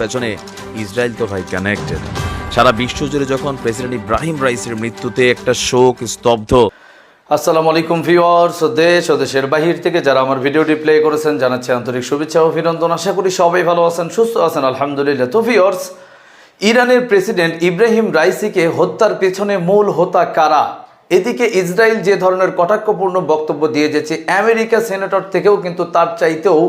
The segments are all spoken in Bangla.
পেছনে ইসরায়েল তো ভাই কানেক্টেড সারা বিশ্ব যখন প্রেসিডেন্ট ইব্রাহিম রাইসের মৃত্যুতে একটা শোক স্তব্ধ। আসসালামু আলাইকুম ভিউয়ার্স ও দেশ ও দেশের বাহির থেকে যারা আমার ভিডিওটি প্লে করেছেন, জানাচ্ছি আন্তরিক শুভেচ্ছা অভিনন্দন। আশা করি সবাই ভালো আছেন, সুস্থ আছেন, আলহামদুলিল্লাহ। তো ভিউয়ার্স, ইরানের প্রেসিডেন্ট ইব্রাহিম রাইসিকে হত্যার পেছনে মূল হোতা কারা? এদিকে ইসরায়েল যে ধরনের কটাক্ষপূর্ণ বক্তব্য দিয়ে যাচ্ছে আমেরিকা সেনেটর থেকেও কিন্তু তার চাইতেও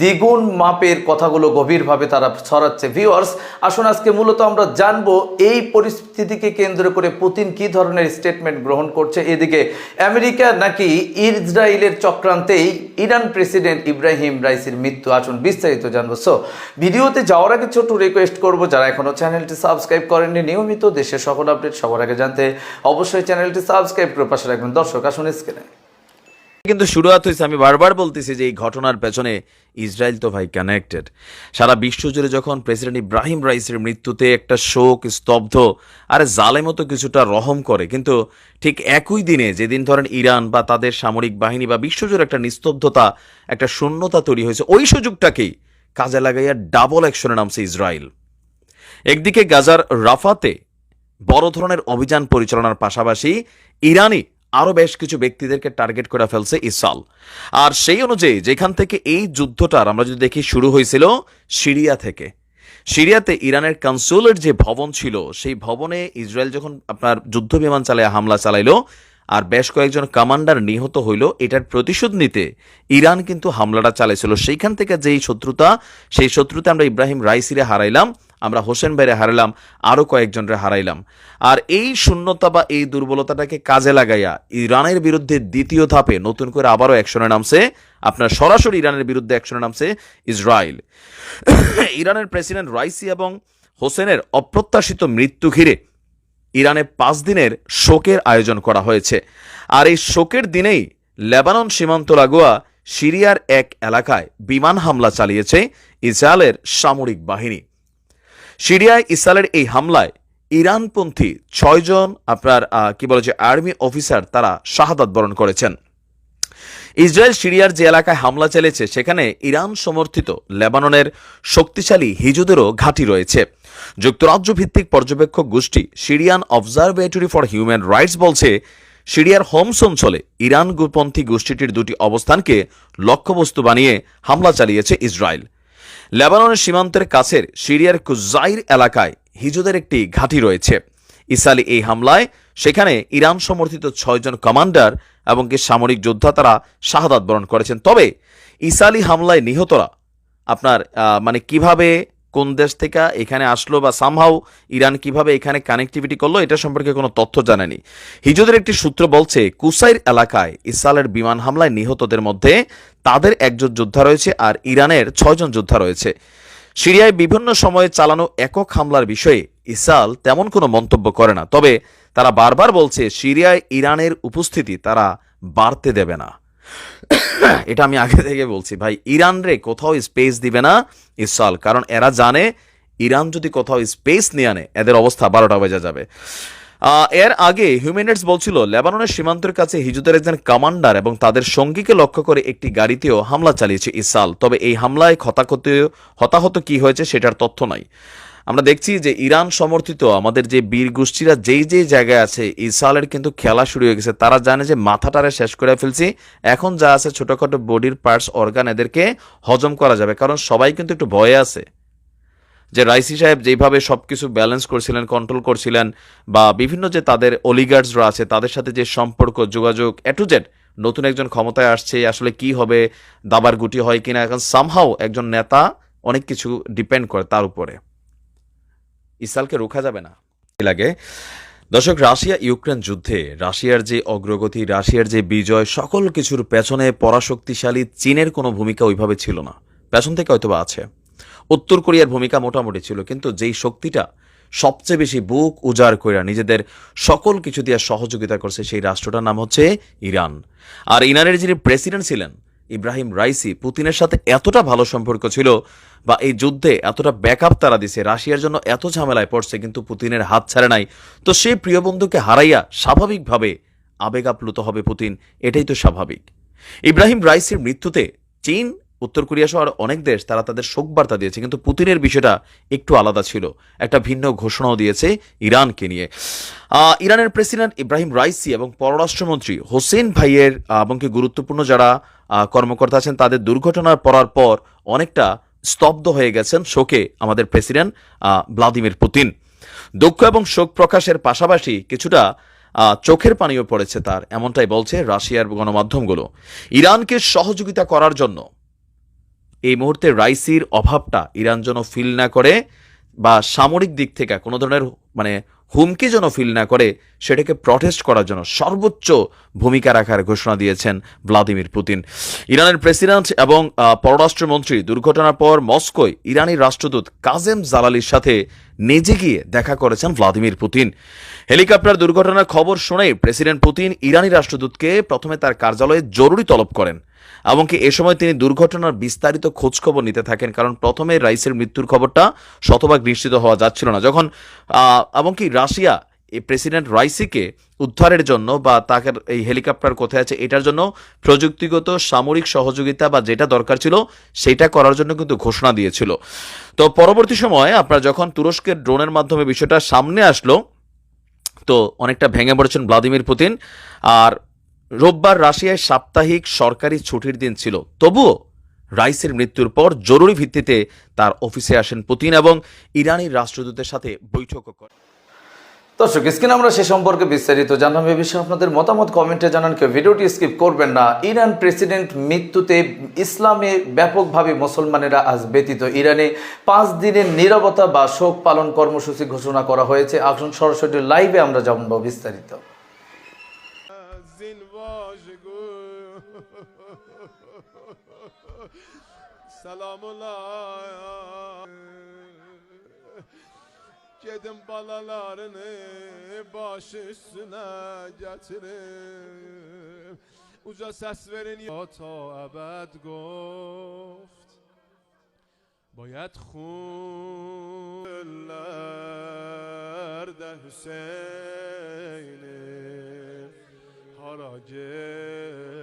দ্বিগুণ মাপের কথাগুলো গভীরভাবে তারা ছড়াচ্ছে। ভিউয়ার্স, আসুন আজকে মূলত আমরা জানব এই পরিস্থিতিকে কেন্দ্র করে পুতিন কি ধরনের স্টেটমেন্ট গ্রহণ করছে। এদিকে আমেরিকা নাকি ইসরায়েলের চক্রান্তেই ইরান প্রেসিডেন্ট ইব্রাহিম রাইসির মৃত্যু। আসুন বিস্তারিত জানব। সো ভিডিওতে যাওয়ার আগে ছোট্ট রিকোয়েস্ট করব, যারা এখনও চ্যানেলটি সাবস্ক্রাইব করেননি, নিয়মিত দেশের সকল আপডেট সবার আগে জানতে অবশ্যই চ্যানেলটি সাবস্ক্রাইব করে পাশে রাখবেন। দর্শক, আসুন স্ক্রিনে কিন্তু শুরুয়াত হয়েছে আমি বারবার বলতেছি যে এই ঘটনার পেছনে ইসরায়েল তো ভাই কানেক্টেড সারা বিশ্ব জুড়ে যখন প্রেসিডেন্ট ইব্রাহিম রাইসের মৃত্যুতে একটা শোক, স্তব্ধ, আরে জালে মতো কিছুটা রহম করে, কিন্তু ঠিক একই দিনে যেদিন ধরেন ইরান বা তাদের সামরিক বাহিনী বা বিশ্বজুড়ে একটা নিস্তব্ধতা, একটা শূন্যতা তৈরি হয়েছে, ওই সুযোগটাকেই কাজে লাগাইয়া ডাবল অ্যাকশনে নামছে ইসরায়েল। একদিকে গাজার রাফাতে বড় ধরনের অভিযান পরিচালনার পাশাপাশি ইরানি আরও বেশ কিছু ব্যক্তিদেরকে টার্গেট করে ফেলছে ইসাল আর সেই অনুযায়ী যেখান থেকে এই যুদ্ধটার আমরা যদি দেখি শুরু হয়েছিল সিরিয়া থেকে। সিরিয়াতে ইরানের কনসুলের যে ভবন ছিল, সেই ভবনে ইসরায়েল যখন আপনার যুদ্ধ বিমান চালায়, হামলা চালাইলো, আর বেশ কয়েকজন কমান্ডার নিহত হইল, এটার প্রতিশোধ নিতে ইরান কিন্তু হামলাটা চালাইছিল। সেইখান থেকে যেই শত্রুতা, সেই শত্রুতে আমরা ইব্রাহিম রাইসিরে হারাইলাম। আমরা হোসেন ভাইরে হারালাম আরও কয়েকজনরে হারাইলাম। আর এই শূন্যতা বা এই দুর্বলতাটাকে কাজে লাগাইয়া ইরানের বিরুদ্ধে দ্বিতীয় ধাপে নতুন করে আবারও অ্যাকশনে নামছে, আপনার সরাসরি ইরানের বিরুদ্ধে অ্যাকশনে নামছে ইসরায়েল। ইরানের প্রেসিডেন্ট রাইসি এবং হোসেনের অপ্রত্যাশিত মৃত্যু ঘিরে ইরানে পাঁচ দিনের শোকের আয়োজন করা হয়েছে। আর এই শোকের দিনেই লেবানন সীমান্ত লাগোয়া সিরিয়ার এক এলাকায় বিমান হামলা চালিয়েছে ইসরায়েলের সামরিক বাহিনী। সিরিয়ায় ইসরায়েলের এই হামলায় ইরানপন্থী ছয়জন আপনার কি বলে যে, আর্মি অফিসার তারা শাহাদাত বরণ করেছেন। ইসরায়েল সিরিয়ার যে এলাকায় হামলা চালিয়েছে, সেখানে ইরান সমর্থিত লেবাননের শক্তিশালী হিজুদেরও ঘাঁটি রয়েছে। যুক্তরাজ্য ভিত্তিক পর্যবেক্ষক গোষ্ঠী Syrian observatory for human rights বলছে, সিরিয়ার হোমস অঞ্চলে ইরান পন্থী গোষ্ঠীটির দুটি অবস্থানকে লক্ষ্যবস্তু বানিয়ে হামলা চালিয়েছে ইসরায়েল। লেবাননের সীমান্তের কাছের সিরিয়ার কুজাইর এলাকায় হিজুদের একটি ঘাঁটি রয়েছে। ইসালি এই হামলায় সেখানে ইরান সমর্থিত ছয়জন কমান্ডার এবং কি সামরিক যোদ্ধা তারা শাহাদাত বরণ করেছেন। তবে ইসালি হামলায় নিহতরা আপনার মানে কীভাবে কোন দেশ থেকে এখানে আসলো বা সামহাও ইরান কীভাবে এখানে কানেক্টিভিটি করল, এটা সম্পর্কে কোনো তথ্য জানেনি হিজুদের একটি সূত্র বলছে, কুসাইর এলাকায় ইসরায়েলের বিমান হামলায় নিহতদের মধ্যে তাদের একজন যোদ্ধা রয়েছে আর ইরানের ছয়জন যোদ্ধা রয়েছে। সিরিয়ায় বিভিন্ন সময়ে চালানো একক হামলার বিষয়ে ইসরায়েল তেমন কোনো মন্তব্য করে না, তবে তারা বারবার বলছে, সিরিয়ায় ইরানের উপস্থিতি তারা বাড়তে দেবে না। এটা আমি আগে থেকে বলছি, ভাই, ইরান রে কোথাও স্পেস দিবে না ইসরায়েল, কারণ এরা জানে ইরান যদি কোথাও স্পেস নিয়ে আনে, এদের অবস্থা বারোটা বেজে যাবে। এর আগে হিউম্যানিটস বলছিল, লেবাননের সীমান্তের কাছে হিজুদের একজন কমান্ডার এবং তাদের সঙ্গীকে লক্ষ্য করে একটি গাড়িতেও হামলা চালিয়েছে ইসাল তবে এই হামলায় হতাহত কি হয়েছে সেটার তথ্য নাই। আমরা দেখছি যে ইরান সমর্থিত আমাদের যে বীর গোষ্ঠীরা যেই যেই জায়গায় আছে, ইসরায়েলের কিন্তু খেলা শুরু হয়ে গেছে। তারা জানে যে মাথাটারে শেষ করে ফেলছি। এখন যা আছে ছোটখাটো বডির পার্টস, অর্গান, এদেরকে হজম করা যাবে। কারণ সবাই কিন্তু একটু ভয়ে আছে। যে রাইসি সাহেব যেভাবে সব কিছু ব্যালেন্স করছিলেন কন্ট্রোল করছিলেন, বা বিভিন্ন যে তাদের অলিগার্ডসরা আছে, তাদের সাথে যে সম্পর্ক, যোগাযোগ জেড নতুন একজন ক্ষমতায় আসছে, আসলে কি হবে, দাবার গুটি হয় কিনা, এখন সামহাও একজন নেতা অনেক কিছু ডিপেন্ড করে তার উপরে। ইসরায়েলকে রোখা যাবে না। লাগে দর্শক, রাশিয়া, ইউক্রেন যুদ্ধে রাশিয়ার যে অগ্রগতি, রাশিয়ার যে বিজয়, সকল কিছুর পেছনে পরাশক্তিশালী চীনের কোনো ভূমিকা ওইভাবে ছিল না। পেছন থেকে হয়তোবা আছে। উত্তর কোরিয়ার ভূমিকা মোটামুটি ছিল, কিন্তু যেই শক্তিটা সবচেয়ে বেশি বুক উজাড় কইরা নিজেদের সকল কিছু দিয়ে সহযোগিতা করছে সেই রাষ্ট্রটার নাম হচ্ছে ইরান। আর ইরানের যিনি প্রেসিডেন্ট ছিলেন ইব্রাহিম রাইসি পুতিনের সাথে এতটা ভালো সম্পর্ক ছিল বা এই যুদ্ধে এতটা ব্যাকআপ তারা দিছে, রাশিয়ার জন্য এত ঝামেলায় পড়ছে, কিন্তু পুতিনের হাত ছাড়ে নাই। তো সেই প্রিয় বন্ধুকে হারাইয়া স্বাভাবিকভাবে আবেগ আপ্লুত হবে পুতিন, এটাই তো স্বাভাবিক। ইব্রাহিম রাইসির মৃত্যুতে চীন উত্তর কোরিয়া সহ অনেক দেশ তারা তাদের শোক বার্তা দিয়েছে কিন্তু পুতিনের বিষয়টা একটু আলাদা ছিল। একটা ভিন্ন ঘোষণাও দিয়েছে ইরানকে নিয়ে। ইরানের প্রেসিডেন্ট ইব্রাহিম রাইসি এবং পররাষ্ট্রমন্ত্রী হোসেন ভাইয়ের আহ, এবং কি গুরুত্বপূর্ণ যারা কর্মকর্তা আছেন তাদের দুর্ঘটনার পড়ার পর অনেকটা স্তব্ধ হয়ে গেছেন শোকে আমাদের প্রেসিডেন্ট ভ্লাদিমির পুতিন। দুঃখ এবং শোক প্রকাশের পাশাপাশি কিছুটা চোখের পানিও পড়েছে তার এমনটাই বলছে রাশিয়ার গণমাধ্যমগুলো। ইরানকে সহযোগিতা করার জন্য এই মুহূর্তে রাইসির অভাবটা ইরান যেন ফিল না করে বা সামরিক দিক থেকে কোনো ধরনের মানে হুমকি যেন ফিল না করে, সেটাকে প্রটেস্ট করার জন্য সর্বোচ্চ ভূমিকা রাখার ঘোষণা দিয়েছেন ভ্লাদিমির পুতিন। ইরানের প্রেসিডেন্ট এবং পররাষ্ট্রমন্ত্রী দুর্ঘটনার পর মস্কোয় ইরানি রাষ্ট্রদূত কাজেম জালালির সাথে নিজে গিয়ে দেখা করেছেন ভ্লাদিমির পুতিন। হেলিকপ্টার দুর্ঘটনার খবর শুনেই প্রেসিডেন্ট পুতিন ইরানি রাষ্ট্রদূতকে প্রথমে তার কার্যালয়ে জরুরি তলব করেন, এমনকি এ সময় তিনি দুর্ঘটনার বিস্তারিত খোঁজখবর নিতে থাকেন, কারণ প্রথমে রাইসের মৃত্যুর খবরটা শতভাগ নিশ্চিত হওয়া যাচ্ছিল না। যখন এমনকি রাশিয়া এই প্রেসিডেন্ট রাইসিকে উদ্ধারের জন্য বা তাকে এই হেলিকপ্টার কোথায় আছে এটার জন্য প্রযুক্তিগত সামরিক সহযোগিতা বা যেটা দরকার ছিল সেটা করার জন্য কিন্তু ঘোষণা দিয়েছিল। তো পরবর্তী সময়ে আপনার যখন তুরস্কের ড্রোনের মাধ্যমে বিষয়টা সামনে আসলো, তো অনেকটা ভেঙে পড়েছেন ভ্লাদিমির পুতিন। আর রোববার রাশিয়ায় সাপ্তাহিক সরকারি ছুটির দিন ছিল। তবুও রাইসের মৃত্যুর পর জরুরি ভিত্তিতে তার অফিসে আসেন পুতিন এবং ইরানি রাষ্ট্রদূতের সাথে বৈঠকও করেন। দর্শক, স্ক্রিনে আমরা সে সম্পর্কে বিস্তারিত জানলাম। এ বিষয়ে আপনাদের মতামত কমেন্টে জানান কেউ। ভিডিওটি স্কিপ করবেন না। ইরান প্রেসিডেন্ট মৃত্যুতে ইসলামে ব্যাপকভাবে মুসলমানেরা আজ ব্যতীত। ইরানে পাঁচ দিনের নিরবতা বা শোক পালন কর্মসূচি ঘোষণা করা হয়েছে। আসুন সরাসরি লাইভে আমরা জানব বিস্তারিত। সালামুল্লাহ। Gedin balalarını baş üstüne getirin Uca ses verin ya ta əbəd qoft باید خون لرد hara هاراگه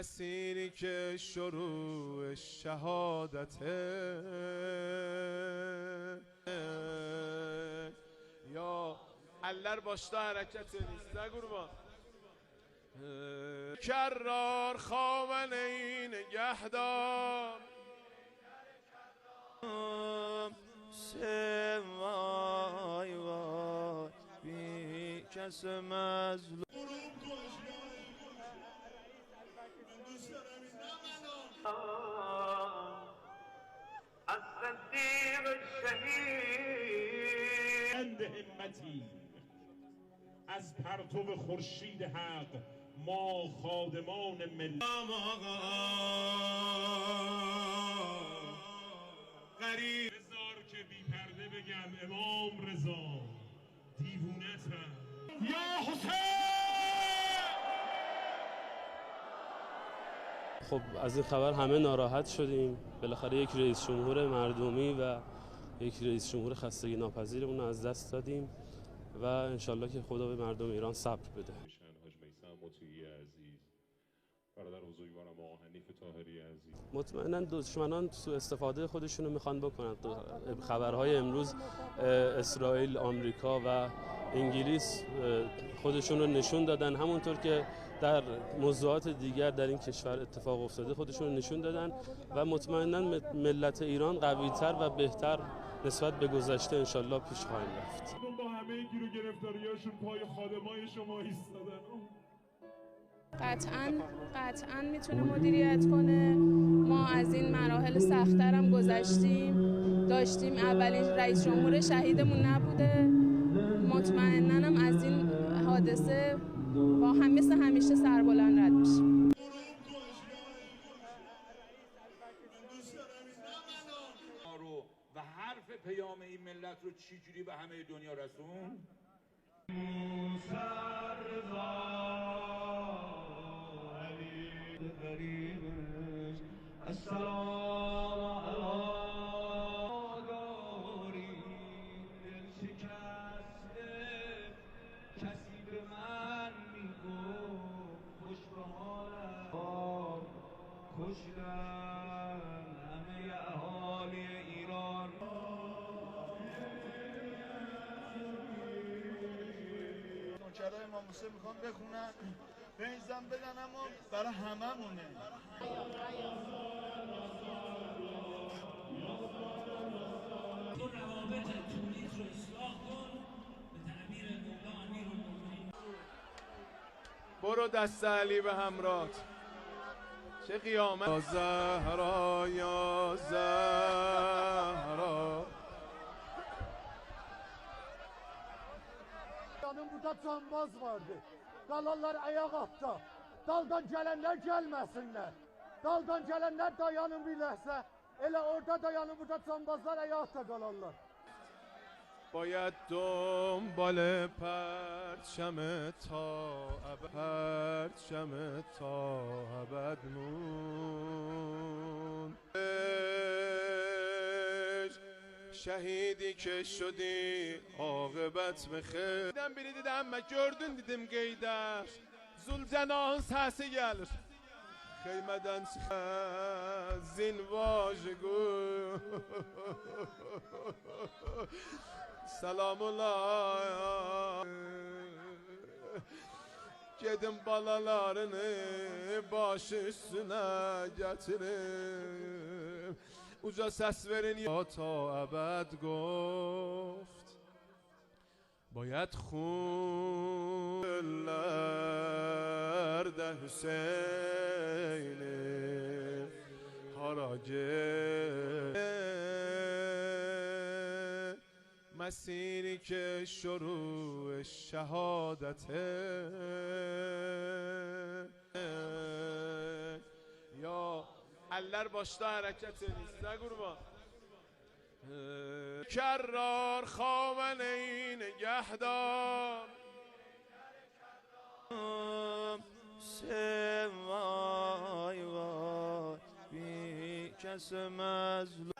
مسیری که شروع شهادته یا eller başta hareket نیست. قربان کرار خامنه ای نگهدار سه وای بی کس مظلوم. از پرتو خورشید حق ما خادمان ملت غریب. بذار که بی پرده بگم امام رضا. دیوونتم یا حسین! خب از این خبر همه ناراحت شدیم. بالاخره یک رئیس جمهور مردمی و یک رئیس جمهور خستگی ناپذیرمون رو از دست دادیم و انشالله که خدا به مردم ایران صبر بده. حاج میسم مطیعی عزیز. برادر بزرگوارم آقا حنیف طاهری عزیز. مطمئنا دشمنان سوء استفاده خودشون رو می‌خوان بکنن. خبرهای امروز اسرائیل آمریکا و انگلیس خودشون رو نشون دادن. همونطور که در موضوعات دیگر در این کشور اتفاق افتاده خودشون رو نشون دادن و مطمئنا ملت ایران قویتر و بهتر نسبت به گذشته انشالله پیش خواهیم رفت. با همه گیر و گرفتاریاشون پای خادمای شما ایستادن. قطعا قطعا می‌تونه مدیریت کنه. ما از این مراحل سختتر هم گذشتیم. داشتیم اولین رئیس جمهور شهیدمون نبوده. مطمئنا هم از این حادثه با هم مثل همیشه سربلند رد میشیم. حرف پیام این ملت رو چجوری به همه دنیا رسون؟ السلام موسی می‌خوام بخونم. بیزم بدن اما برای همه مونه تو روابط تولیت رو اصلاح کن. به تعبیر مولا امیر برو دست علی به همرات. چه قیامت؟ زهرا یا زهرا. Yanımızda cambaz vardı. Kalanlar ayak altta. Daldan gelenler gelmesinler. Daldan gelenler dayanın bilirse. Elə orada dayanın burada cambazlar ayakta kalanlar. باید دنبال پرچم تا ابد پرچم تا ابد مون شهیدی که شدی عاقبت به خیر Dedim biri dedi ama gördün dedim Geydar Zülcenah'ın sesi gelir Kıymeden zin vajigu Selam ola Gedim balalarını baş üstüne getirim Verin ya ta ebed گفت باید خون لرد حسین حراجه مسیری که شروع شهادته. اللر باشتا حرکت نیست. semizda qurbon کرار خامنین این گهدار سوای وای بی کس مظلوم.